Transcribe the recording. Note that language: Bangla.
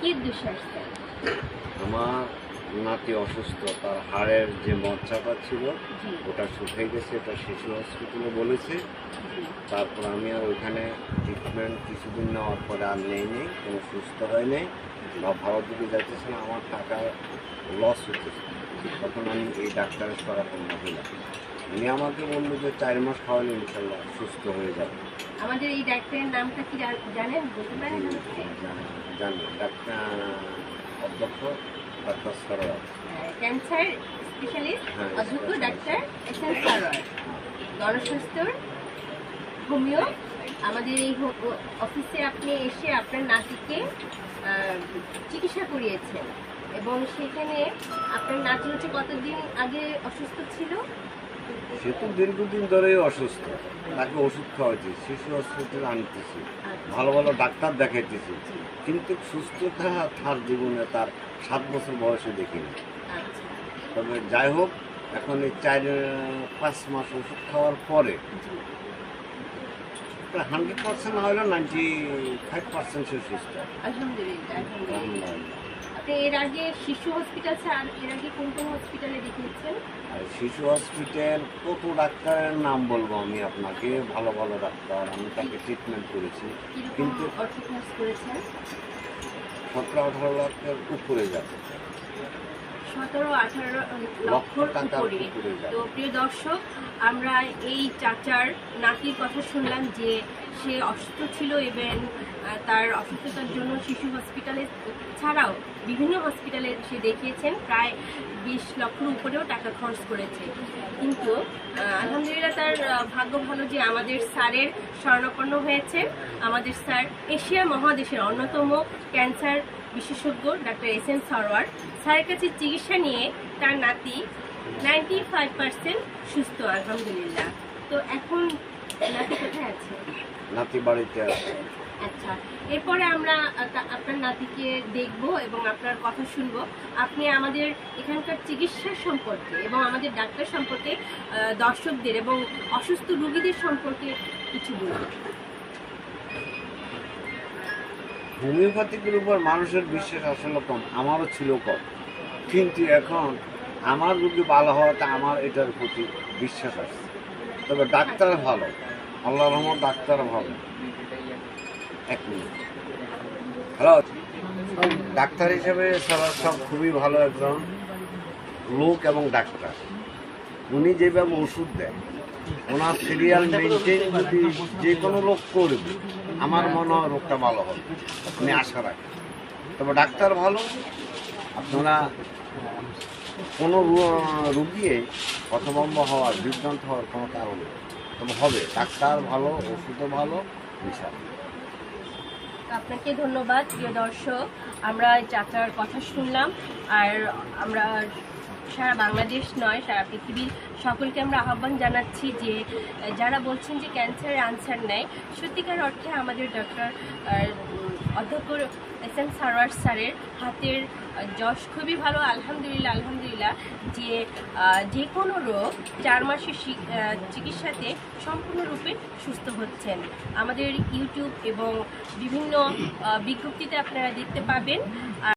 কি আমার নাতি অসুস্থ তার হাড়ের যে মজ্জাটা ছিল ওটা শুকে গেছে এটা শিশু হসপিটালে বলেছে। তারপর আমি আর ওইখানে ট্রিটমেন্ট কিছুদিন নেওয়ার পরে আর নেই নেই কোনো সুস্থ হয় নেই বা ভারত দিকে যাইতেছে না আমার টাকা লস হতেছে তখন আমি এই ডাক্তারের শরাপন্ন হইলাম উনি আমাকে বলল যে চার মাস খাওয়ালে ইনশাল্লাহ সুস্থ হয়ে যাবে। আমাদের এই ডাক্তারের নামটা কি জান- জানেন? বলতে পারেন আমাকে? জানি ডাক্তার অধ্যক্ষ ডাক্তার সরোয়ার। ক্যান্সার স্পেশালিস্ট হ্যাঁ, অধ্যক্ষ ডাক্তার এস এন সারোয়ার। গণস্বাস্থ্যর হোমিও আমাদের এই অফিসে আপনি এসে আপনার নাতিকে চিকিৎসা করিয়েছেন এবং সেখানে আপনার নাতি হচ্ছে কতদিন আগে অসুস্থ ছিল? সে তো দীর্ঘদিন ধরেই অসুস্থ। তাকে ওষুধ খাওয়াচ্ছি শিশু হসপিটালে আনতেছি ভালো ভালো ডাক্তার দেখাইতেছি কিন্তু সুস্থতা তার জীবনে তার সাত বছর বয়সে দেখিনি। আচ্ছা। তবে যাই হোক এখন এই চার পাঁচ মাস ওষুধ খাওয়ার পরে হান্ড্রেড পার্সেন্ট না হলেও নাইনটি ফাইভ পার্সেন্ট আলহামদুলিল্লাহ আলহামদুলিল্লাহ। আপনি এর আগে শিশু হসপিটাল ছাড়া এর আগে কোন কোন হসপিটালে দেখিয়েছেন? শিশু হসপিটাল কত ডাক্তারের নাম বলব আমি আপনাকে? ভালো ভালো ডাক্তার আমি তাকে ট্রিটমেন্ট করেছি। কিন্তু সতেরো আঠারো লাখের উপরে যাবে সতেরো আঠারো লক্ষ লক্ষর উপরে তো প্রিয় দর্শক আমরা এই চাচার নাতির কথা শুনলাম যে সে অসুস্থ ছিল এবং তার অসুস্থতার জন্য শিশু হসপিটালে ছাড়াও বিভিন্ন হসপিটালে সে দেখিয়েছেন। প্রায় বিশ লক্ষর উপরেও টাকা খরচ করেছে। কিন্তু আলহামদুলিল্লাহ তার ভাগ্য ভালো যে আমাদের স্যারের স্বর্ণপন্ন হয়েছে। আমাদের স্যার এশিয়া মহাদেশের অন্যতম ক্যান্সার বিশেষজ্ঞ ডাক্তার এস এন সরওয়ার। স্যারের কাছে চিকিৎসা নিয়ে তার নাতি নাইনটি ফাইভ পার্সেন্ট সুস্থ আলহামদুলিল্লাহ। তো এখন নাতি কোথায় আছে? নাতি বাড়িতে আছে। আচ্ছা এরপরে আমরা নাতিকে দেখব এবং আপনার কথা শুনব। আপনি আমাদের এখানকার চিকিৎসা সম্পর্কে এবং আমাদের ডাক্তার সম্পর্কে দর্শকদের এবং অসুস্থ রোগীদের সম্পর্কে কিছু বলুন। হোমিওপ্যাথিকের উপর মানুষের বিশ্বাস আসলে কম, আমারও ছিল কম। কিন্তু এখন আমার রোগী ভালো হওয়াতে আমার এটার প্রতি বিশ্বাস আসছে তবে ডাক্তার ভালো আল্লাহ রহমত ডাক্তার ভালো। এক মিনিট। হ্যালো ডাক্তার হিসেবে সবার সব খুবই ভালো একজন লোক এবং ডাক্তার। উনি যেভাবে ওষুধ দেন, ওনার সিরিয়াল মেনটেন যদি যে কোনো লোক করবে, আমার মনে হয় রোগটা ভালো হবে। আমি আশা রাখি। তবে ডাক্তার ভালো, আপনারা কোনো রুগিয়ে হতভম্ব হওয়ার, বিভ্রান্ত হওয়ার কোনো কারণ নেই। তবে হবে, ডাক্তার ভালো, ওষুধও ভালো ইনশাআল্লাহ আপনাকে ধন্যবাদ প্রিয় দর্শক। আমরা যাত্রার কথা শুনলাম, আর আমরা সারা বাংলাদেশ নয়, সারা পৃথিবীর সকলকে আমরা আহ্বান জানাচ্ছি যে, যারা বলছেন যে ক্যান্সারের আনসার নেয়, সত্যিকার অর্থে আমাদের ডক্টর অধ্যক্ষ এস এন সারোয়ার স্যারের হাতের যশ খুবই ভালো, আলহামদুলিল্লাহ আলহামদুলিল্লাহ, যে যে কোনো রোগ চার মাসের চিকিৎসাতে সম্পূর্ণরূপে সুস্থ হচ্ছেন। আমাদের ইউটিউব এবং বিভিন্ন বিজ্ঞপ্তিতে আপনারা দেখতে পাবেন আর